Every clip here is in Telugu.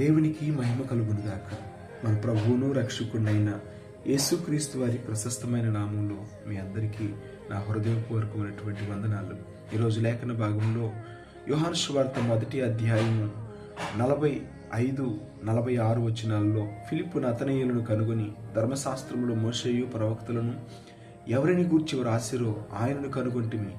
దేవునికి మహిమ కలుగునుగాక. మన ప్రభువును రక్షకుడైన యేసుక్రీస్తు వారి ప్రశస్తమైన నామంలో మీ అందరికీ నా హృదయపూర్వకమైనటువంటి వందనాలు. ఈరోజు లేఖన భాగంలో యోహాను సువార్త మొదటి అధ్యాయము నలభై ఐదు నలభై ఆరు వచనాల్లో ఫిలిప్పు నతనీయులను కనుగొని ధర్మశాస్త్రములో మోసేయు ప్రవక్తలను ఎవరిని గూర్చి రాసిరో ఆయనను కనుగొంటిమి.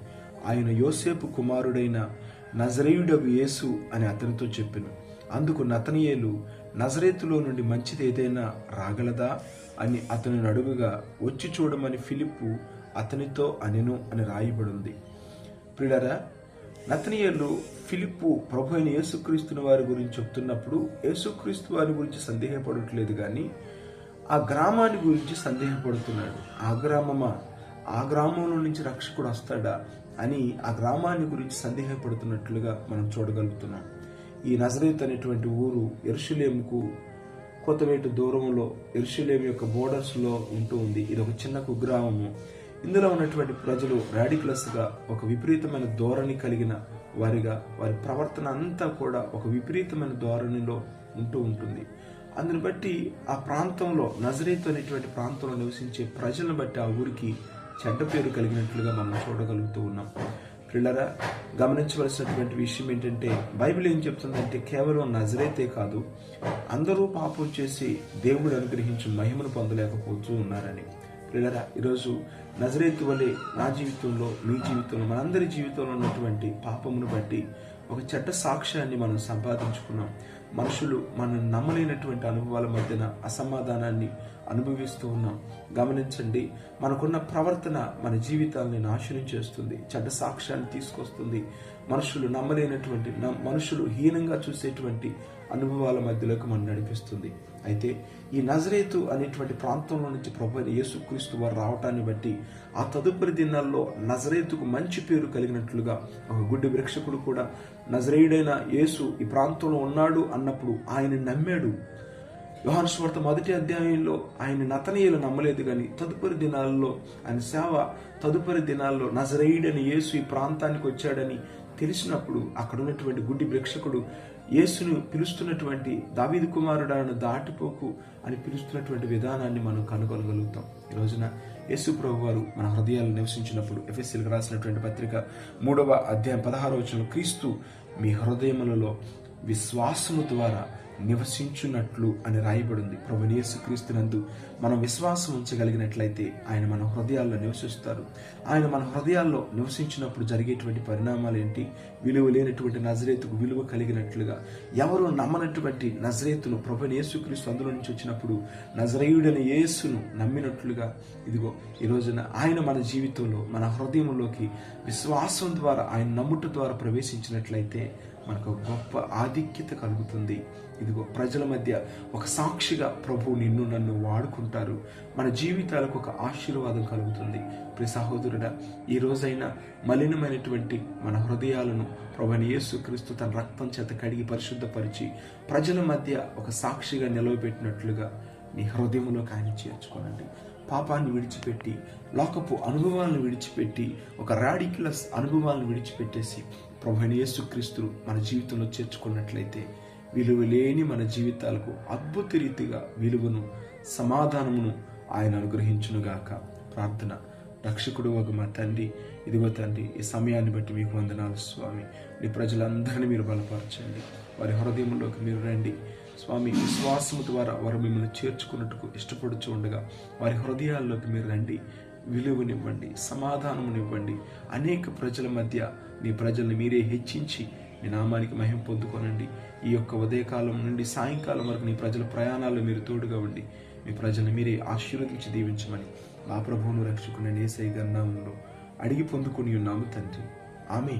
ఆయన యోసేపు కుమారుడైన నజరేయుడగు యేసు అని అతనితో చెప్పిను. అందుకు నతనియేలు నజరేతులో నుండి మంచిది ఏదైనా రాగలదా? అని అతను నడువుగా వచ్చి చూడమని ఫిలిప్పు అతనితో అనెను అని రాయబడింది. ప్రిడరా నతనీయులు ఫిలిప్పు ప్రభు అయిన యేసుక్రీస్తుని వారి గురించి చెప్తున్నప్పుడు యేసుక్రీస్తు వారి గురించి సందేహపడట్లేదు కానీ ఆ గ్రామాన్ని గురించి సందేహపడుతున్నాడు. ఆ గ్రామమా? ఆ గ్రామంలో నుంచి రక్షకుడు వస్తాడా? అని ఆ గ్రామాన్ని గురించి సందేహపడుతున్నట్లుగా మనం చూడగలుగుతున్నాం. ఈ నజరీత్ అనేటువంటి ఊరు ఎరుషులేముకు కొత్తవేటు దూరంలో ఎరుషులేం యొక్క బోర్డర్స్లో ఉంటూ ఉంది. ఇది ఒక చిన్న కుగ్రామము. ఇందులో ఉన్నటువంటి ప్రజలు రాడిక్లస్గా ఒక విపరీతమైన ధోరణి కలిగిన వారిగా వారి ప్రవర్తన అంతా కూడా ఒక విపరీతమైన ధోరణిలో ఉంటూ ఉంటుంది. అందుని బట్టి ఆ ప్రాంతంలో నజరీత్ అనేటువంటి ప్రాంతంలో నివసించే ప్రజలను బట్టి ఆ ఊరికి చెడ్డ పేరు కలిగినట్లుగా మనం చూడగలుగుతూ ఉన్నాం. పిల్లరా గమనించవలసినటువంటి విషయం ఏంటంటే బైబిల్ ఏం చెప్తుందంటే కేవలం నజరైతే కాదు అందరూ పాపం చేసి దేవుడు అనుగ్రహించి మహిమను పొందలేకపోతూ ఉన్నారని. పిల్లరా ఈరోజు నజరేతు వలె నా జీవితంలో మీ జీవితంలో మనందరి జీవితంలో ఉన్నటువంటి పాపమును బట్టి ఒక చెడ్డ సాక్ష్యాన్ని మనం సంపాదించుకున్నాం. మనుషులు మనం నమ్మలేనటువంటి అనుభవాల మధ్యన అసమాధానాన్ని అనుభవిస్తూ ఉన్నాం. గమనించండి మనకున్న ప్రవర్తన మన జీవితాలని నాశనం చేస్తుంది చెడ్డ సాక్ష్యాన్ని తీసుకొస్తుంది. మనుషులు నమ్మలేనటువంటి మనుషులు హీనంగా చూసేటువంటి అనుభవాల మధ్యలోకి మనం నడిపిస్తుంది. అయితే ఈ నజరేతు అనేటువంటి ప్రాంతంలో నుంచి ప్రభు యేసుక్రీస్తు వారు రావటాన్ని బట్టి ఆ తదుపరి దినాల్లో నజరేతుకు మంచి పేరు కలిగినట్లుగా ఒక గుడ్డి వృక్షకుడు కూడా నజరేయుడైన యేసు ఈ ప్రాంతంలో ఉన్నాడు అన్నప్పుడు ఆయన నమ్మాడు. యోహాను స్వార్థ మొదటి అధ్యాయంలో ఆయన నతనీయులు నమ్మలేదు కానీ తదుపరి దినాల్లో ఆయన సేవ తదుపరి దినాల్లో నజరేయుడని యేసు ఈ ప్రాంతానికి వచ్చాడని తెలిసినప్పుడు అక్కడ ఉన్నటువంటి గుడ్డి ప్రేక్షకుడు యేసును పిలుస్తున్నటువంటి దావీదు కుమారుడాను దాటిపోకు అని పిలుస్తున్నటువంటి విధానాన్ని మనం కనుగొనగలుగుతాం. ఈ రోజున యేసు ప్రభు వారు మన హృదయాలు నివసించినప్పుడు ఎఫ్ఎస్సీలకు రాసినటువంటి పత్రిక మూడవ అధ్యాయం పదహారవ వచనం క్రీస్తు మీ హృదయములలో విశ్వాసము ద్వారా నివసించున్నట్లు అని రాయబడింది. ప్రభు యేసుక్రీస్తునందు మనం విశ్వాసం ఉంచగలిగినట్లయితే ఆయన మన హృదయాల్లో నివసిస్తారు. ఆయన మన హృదయాల్లో నివసించినప్పుడు జరిగేటువంటి పరిణామాలు ఏంటి విలువ లేనటువంటి నజరేతుకు విలువ కలిగినట్లుగా ఎవరు నమ్మనటువంటి నజరేతును ప్రభు యేసుక్రీస్తు అందులో నుంచి వచ్చినప్పుడు నజరేయుడని యేసును నమ్మినట్లుగా ఇదిగో ఈ రోజున ఆయన మన జీవితంలో మన హృదయంలోకి విశ్వాసం ద్వారా ఆయన నమ్ముట ద్వారా ప్రవేశించినట్లయితే మనకు గొప్ప ఆధిక్యత కలుగుతుంది. ఇదిగో ప్రజల మధ్య ఒక సాక్షిగా ప్రభు నిన్ను నన్ను వాడుకుంటారు. మన జీవితాలకు ఒక ఆశీర్వాదం కలుగుతుంది. ప్రి సహోదరుడ ఈ రోజైనా మలినమైనటువంటి మన హృదయాలను ప్రభుని యేసుక్రీస్తు తన రక్తం చేత కడిగి పరిశుద్ధపరిచి ప్రజల మధ్య ఒక సాక్షిగా నిలవబెట్టినట్లుగా నీ హృదయంలో కానీ చేర్చుకోనండి. పాపాన్ని విడిచిపెట్టి లోకపు అనుభవాలను విడిచిపెట్టి ఒక రాడిక్యులస్ అనుభవాలను విడిచిపెట్టేసి ప్రభుని యేసుక్రీస్తు మన జీవితంలో చేర్చుకున్నట్లయితే విలువ లేని మన జీవితాలకు అద్భుత రీతిగా విలువను సమాధానమును ఆయన అనుగ్రహించునుగాక. ప్రార్థన రక్షకుడు ఒక మా తండ్రి ఇదిగో తండ్రి ఈ సమయాన్ని బట్టి మీకు వందనాలు స్వామి. నీ ప్రజలందరినీ మీరు బలపరచండి. వారి హృదయంలోకి మీరు రండి. స్వామి విశ్వాసము ద్వారా వారు మిమ్మల్ని చేర్చుకున్నట్టుకు ఇష్టపడుచు ఉండగా వారి హృదయాల్లోకి మీరు రండి. విలువనివ్వండి సమాధానమునివ్వండి. అనేక ప్రజల మధ్య మీ ప్రజల్ని మీరే హెచ్చించి మీ నామానికి మహిమ పొందుకోనండి. ఈ యొక్క ఉదయకాలం నుండి సాయంకాలం వరకు నీ ప్రజల ప్రయాణాల్లో మీరు తోడుగా ఉండి మీ ప్రజల్ని మీరే ఆశీర్వదించి దీవించమని మా ప్రభువును రక్షకుని నేసై గన్నామంలో అడిగి పొందుకుని ఉన్నాము తండ్రి. ఆమె